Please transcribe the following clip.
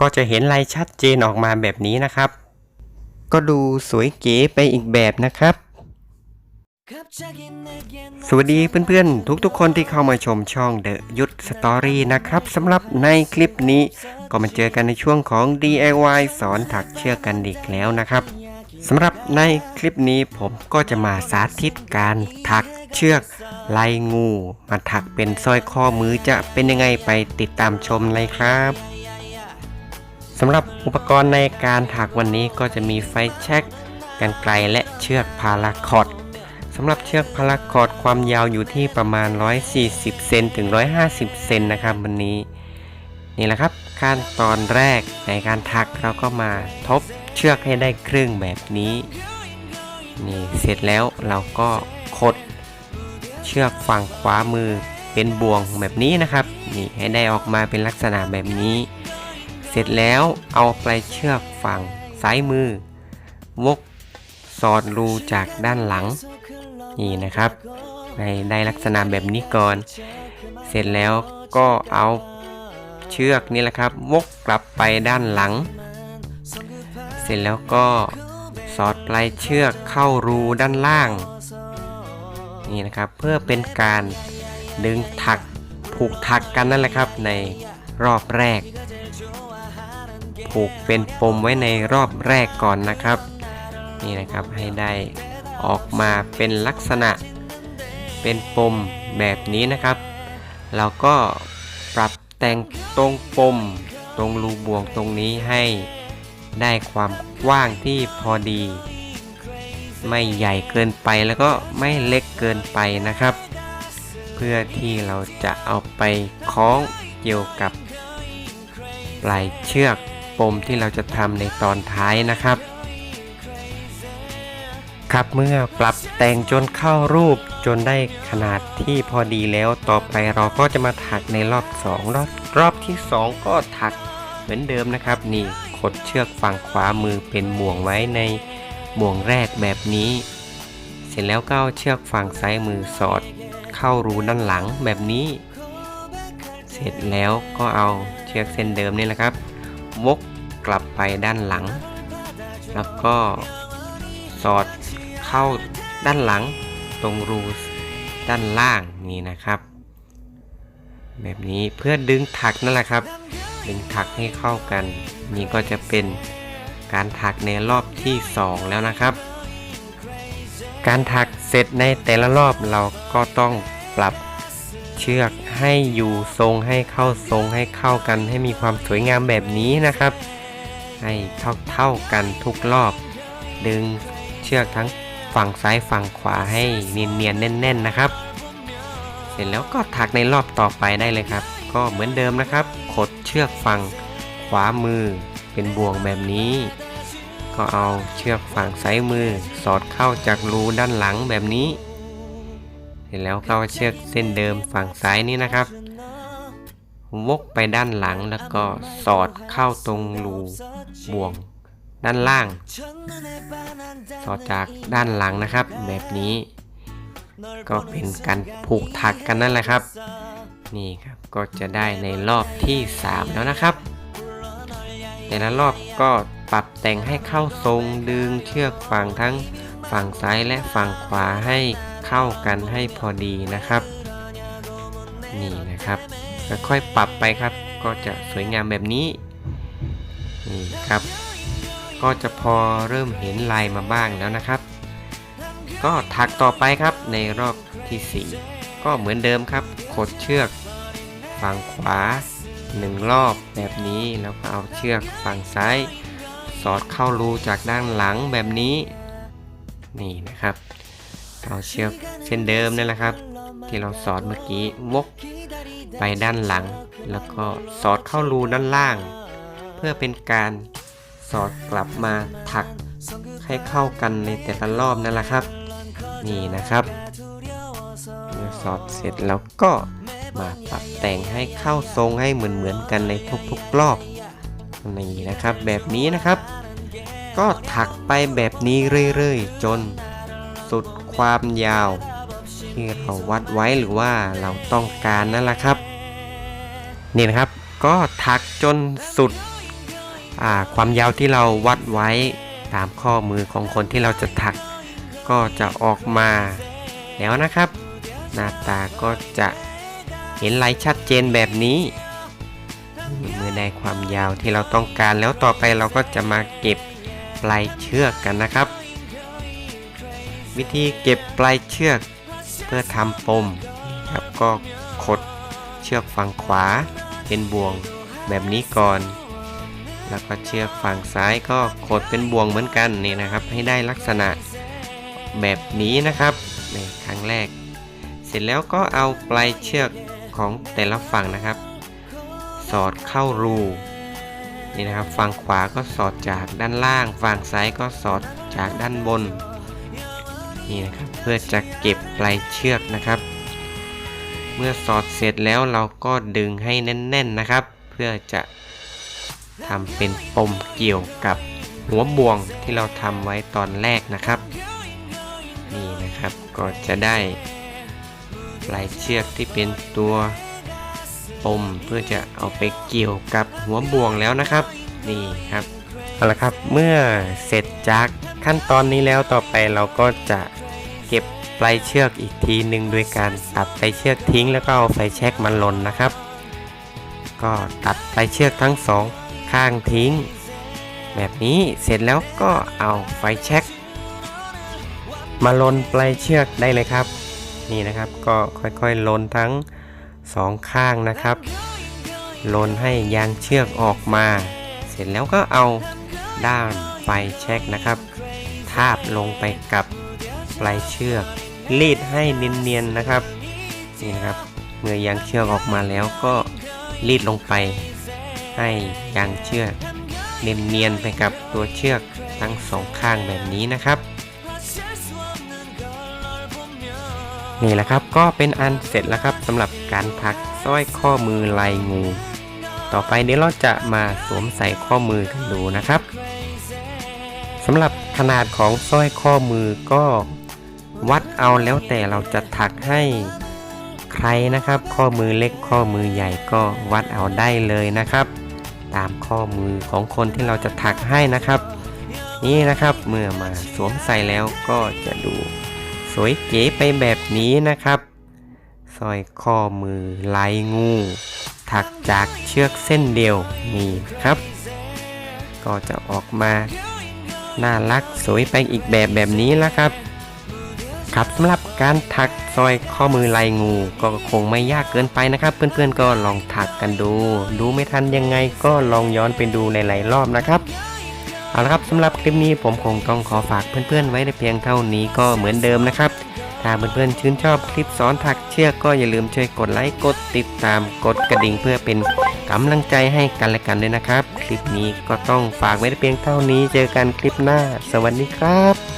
ก็จะเห็นลายชัดเจนออกมาแบบนี้นะครับ ก็ดูสวยเก๋ไปอีกแบบนะครับ สวัสดีเพื่อนๆ ทุกๆคนที่เข้ามาชมช่อง The ยุทธสตอรี่นะครับสำหรับในคลิปนี้ ก็มาเจอกันในช่วงของ DIY สอนถักเชือกกันอีกแล้วนะครับสำหรับในคลิปนี้ผมก็จะมาสาธิตการถักเชือกลายงู มาถักเป็นสร้อยข้อมือจะเป็นยังไงไปติดตามชมเลยครับ สำหรับอุปกรณ์ในการถักวันนี้ก็จะมีไฟแช็กกันไกลและเชือกพาราคอดสำหรับเชือกพาราคอร์ดความยาวอยู่ที่ประมาณ 140 เซนถึง 150 เซนนะครับวันนี้นี่แหละครับขั้นตอนแรกในการถักเราก็มาทบเชือกให้ได้ครึ่งแบบนี้นี่เสร็จแล้วเราก็คดเชือกฝั่งขวามือเป็นบ่วงแบบนี้นะครับนี่ให้ได้ออกมาเป็นลักษณะแบบนี้ ร็จแล้วเอาปลายเชือกฝั่งซ้ายมือ วกสอดรูจากด้านหลัง นี่นะครับในได้ลักษณะแบบนี้ก่อน เสร็จแล้วก็เอาเชือกนี่แหละครับ วกกลับไปด้านหลัง เสร็จแล้วก็สอดปลายเชือกเข้ารูด้านล่าง นี่นะครับเพื่อเป็นการดึงถักผูกถักกันนั่นแหละครับในรอบแรก ผูกเป็นปมไว้ในรอบแรกก่อนนะครับ นี่นะครับให้ได้ออกมาเป็นลักษณะเป็นปมแบบนี้นะครับเราก็ปรับแต่งตรงปมตรงรูบ่วงตรงนี้ให้ได้ความกว้างที่พอดี ไม่ใหญ่เกินไปแล้วก็ไม่เล็กเกินไปนะครับ เพื่อที่เราจะเอาไปคล้องเกี่ยวกับปลายเชือก ปมที่เราจะทำในตอนท้ายนะครับ ครับเมื่อปรับแต่งจนเข้ารูปจนได้ขนาดที่พอดีแล้วต่อไปเราก็จะมาถักในรอบ 2 รอบรอบที่ 2 ก็ถักเหมือนเดิมนะครับ นี่ขดเชือกฝั่งขวามือเป็นบ่วงไว้ในบ่วงแรกแบบนี้ เสร็จแล้วก็เอาเชือกฝั่งซ้ายมือสอดเข้ารูด้านหลังแบบนี้ เสร็จแล้วก็เอาเชือกเส้นเดิมนี่แหละครับ วก กลับไปด้านหลัง แล้วก็สอดเข้าด้านหลังตรงรูด้านล่างนี่นะครับ แบบนี้เพื่อดึงถักนั่นแหละครับ ดึงถักให้เข้ากัน นี่ก็จะเป็นการถักในรอบที่ 2 แล้วนะครับ การถักเสร็จในแต่ละรอบเราก็ต้องปรับเชือกให้อยู่ทรงให้เข้าทรงให้เข้ากันให้มีความสวยงามแบบนี้นะครับ ให้เท่าเท่ากันทุกรอบ ดึงเชือกทั้งฝั่งซ้ายฝั่งขวาให้เนียนๆแน่น ๆนะครับ เสร็จแล้วก็ถักในรอบต่อไปได้เลยครับ ก็เหมือนเดิมนะครับ ขดเชือกฝั่งขวามือเป็นบ่วงแบบนี้ ก็เอาเชือกฝั่งซ้ายมือสอดเข้าจากรูด้านหลังแบบนี้ เสร็จแล้วก็เอาเชือกเส้นเดิมฝั่งซ้ายนี้นะครับ วกไปด้านหลังแล้วก็สอดเข้าตรงรูบ่วงด้านล่าง สอดจากด้านหลังนะครับ แบบนี้ ก็เป็นการผูกถักกันนั่นแหละครับ นี่ครับก็จะได้ในรอบที่ 3 แล้วนะครับ แต่ละรอบก็ปรับแต่งให้เข้าทรงดึงเชือกฝั่งทั้งฝั่งซ้ายและฝั่งขวาให้เข้ากันให้พอดีนะครับ นี่นะครับ ค่อยปรับไปครับ ก็จะสวยงามแบบนี้นี่ครับ ก็จะพอเริ่มเห็นลายมาบ้างแล้วนะครับ ก็ถักต่อไปครับในรอบที่ 4 ก็เหมือนเดิมครับขดเชือกฝั่งขวา 1 รอบแบบนี้แล้วก็เอาเชือกฝั่งซ้าย สอดเข้ารูจากด้านหลังแบบนี้ นี่นะครับ เอาเชือกเส้นเดิมนั่นแหละครับ ที่เราสอดเมื่อกี้วก ไปด้านหลัง แล้วก็สอดเข้ารูด้านล่าง เพื่อเป็นการสอดกลับมาถักให้เข้ากันในแต่ละรอบนั่นแหละครับ นี่นะครับเมื่อสอดเสร็จแล้วก็มาปรับแต่งให้เข้าทรงให้เหมือนเหมือนๆกันในทุกๆรอบนี่นะครับ แบบนี้นะครับ ก็ถักไปแบบนี้เรื่อยๆ จนสุดความยาว ที่เราวัดไว้หรือว่าเราต้องการนั่นแหละครับ นี่นะครับก็ถักจนสุดความยาวที่เราวัดไว้ตามข้อมือของคนที่เราจะถัก ก็จะออกมาแล้วนะครับ หน้าตาก็จะเห็นลายชัดเจนแบบนี้เมื่อได้ความยาวที่เราต้องการแล้วต่อไปเราก็จะมาเก็บปลายเชือกกันนะครับ วิธีเก็บปลายเชือกเพื่อทำปมครับก็ขดเชือกฝั่งขวา เป็นบ่วงแบบนี้ก่อน แล้วก็เชือกฝั่งซ้ายก็ขดเป็นบ่วงเหมือนกันนี่นะครับ ให้ได้ลักษณะแบบนี้นะครับในครั้งแรก เสร็จแล้วก็เอาปลายเชือกของแต่ละฝั่งนะครับ สอดเข้ารูนี่นะครับฝั่งขวาก็สอดจากด้านล่าง ฝั่งซ้ายก็สอดจากด้านบนนี่นะครับเพื่อจะเก็บปลายเชือกนะครับ เมื่อสอดเสร็จแล้วเราก็ดึงให้แน่น ๆนะครับ เพื่อจะทำเป็นปมเกี่ยวกับหัวบ่วงที่เราทำไว้ตอนแรกนะครับ นี่นะครับก็จะได้ปลายเชือกที่เป็นตัวปมเพื่อจะเอาไปเกี่ยวกับหัวบ่วงแล้วนะครับ นี่ครับเอาละครับเมื่อเสร็จจากขั้นตอนนี้แล้วต่อไปเราก็จะ เก็บปลายเชือกอีกทีหนึ่งโดยการตัดปลายเชือกทิ้งแล้วก็เอาไฟแช็กมาลนนะครับ ก็ตัดปลายเชือกทั้งสองข้างทิ้ง แบบนี้เสร็จแล้วก็เอาไฟแช็กมาลนปลายเชือกได้เลยครับ นี่นะครับก็ค่อยๆลนทั้งสองข้างนะครับลนให้ยางเชือกออกมา เสร็จแล้วก็เอาด้านไฟแช็กนะครับ ทาบลงไปกับ ปลายเชือก รีดให้เนียนๆนะครับนี่นะครับเมื่อยางเชือกออกมาแล้วก็รีดลงไป ให้ยางเชือกเนียนๆไปกับตัวเชือกทั้งสองข้างแบบนี้นะครับนี่แหละครับก็เป็นอันเสร็จแล้วครับสำหรับการถักสร้อยข้อมือลายงู ต่อไปเดี๋ยวเราจะมาสวมใส่ข้อมือกันดูนะครับสำหรับขนาดของสร้อยข้อมือก็ วัดเอาแล้วแต่เราจะถักให้ใครนะครับ ข้อมือเล็กข้อมือใหญ่ก็วัดเอาได้เลยนะครับ ตามข้อมือของคนที่เราจะถักให้นะครับ นี่นะครับเมื่อมาสวมใส่แล้วก็จะดูสวยเก๋ไปแบบนี้นะครับสร้อยข้อมือลายงู ถักจากเชือกเส้นเดียวนี่ครับ ก็จะออกมาน่ารักสวยไปอีกแบบแบบนี้แล้วครับ ครับสำหรับการถักสร้อยข้อมือลายงูก็คงไม่ยากเกินไปนะครับ เพื่อนๆก็ลองถักกันดู ดูไม่ทันยังไงก็ลองย้อนไปดูในหลายๆรอบนะครับเอาละครับสำหรับคลิปนี้ผมคงต้องขอฝากเพื่อนๆ ไว้ในเพียงเท่านี้ก็เหมือนเดิมนะครับ ถ้าเพื่อนๆชื่นชอบคลิปสอนถักเชือกก็อย่าลืมช่วยกดไลค์กดติดตามกดกระดิ่งเพื่อเป็นกำลังใจให้กันและกันด้วยนะครับ คลิปนี้ก็ต้องฝากไว้ในเพียงเท่านี้ เจอกันคลิปหน้า สวัสดีครับ